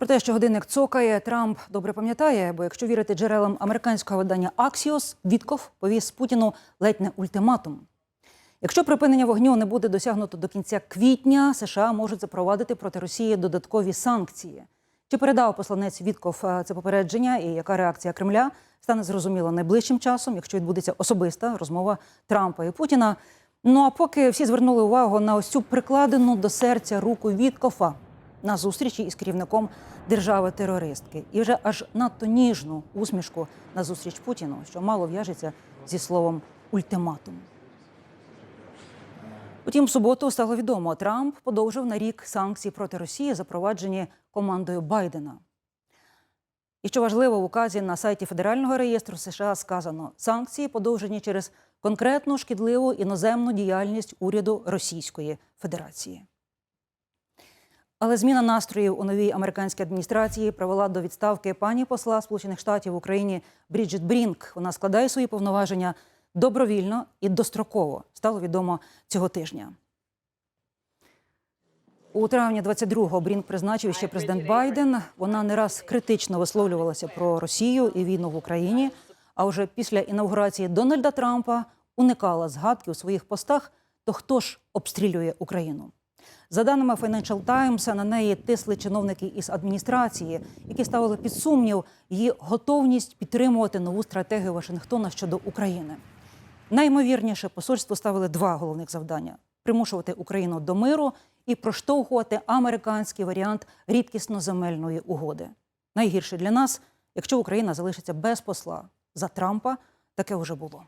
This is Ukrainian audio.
Про те, що годинник цокає, Трамп добре пам'ятає, бо якщо вірити джерелам американського видання Axios, Вітков повіз Путіну ледь не ультиматум. Якщо припинення вогню не буде досягнуто до кінця квітня, США можуть запровадити проти Росії додаткові санкції. Чи передав посланець Вітков е, це попередження і яка реакція Кремля стане зрозуміло найближчим часом, якщо відбудеться особиста розмова Трампа і Путіна. Ну а поки всі звернули увагу на ось цю прикладену до серця руку Віткофа на зустрічі із керівником держави-терористки, і вже аж надто ніжну усмішку на зустріч Путіну, що мало в'яжеться зі словом ультиматум. Утім, в суботу стало відомо, Трамп подовжив на рік санкції проти Росії, запроваджені командою Байдена. І що важливо, в указі на сайті Федерального реєстру США сказано, санкції подовжені через конкретну шкідливу іноземну діяльність уряду Російської Федерації. Але зміна настроїв у новій американській адміністрації привела до відставки пані посла Сполучених Штатів в Україні Бріджит Брінк. Вона складає свої повноваження добровільно і достроково. Стало відомо цього тижня. У травні 22-го Брінк призначив ще президент Байден. Вона не раз критично висловлювалася про Росію і війну в Україні. А вже після інаугурації Дональда Трампа уникала згадки у своїх постах. То хто ж обстрілює Україну? За даними Financial Times, на неї тисли чиновники із адміністрації, які ставили під сумнів її готовність підтримувати нову стратегію Вашингтона щодо України. Найімовірніше посольство ставили два головних завдання: примушувати Україну до миру і проштовхувати американський варіант рідкісно-земельної угоди. Найгірше для нас, якщо Україна залишиться без посла за Трампа, таке вже було.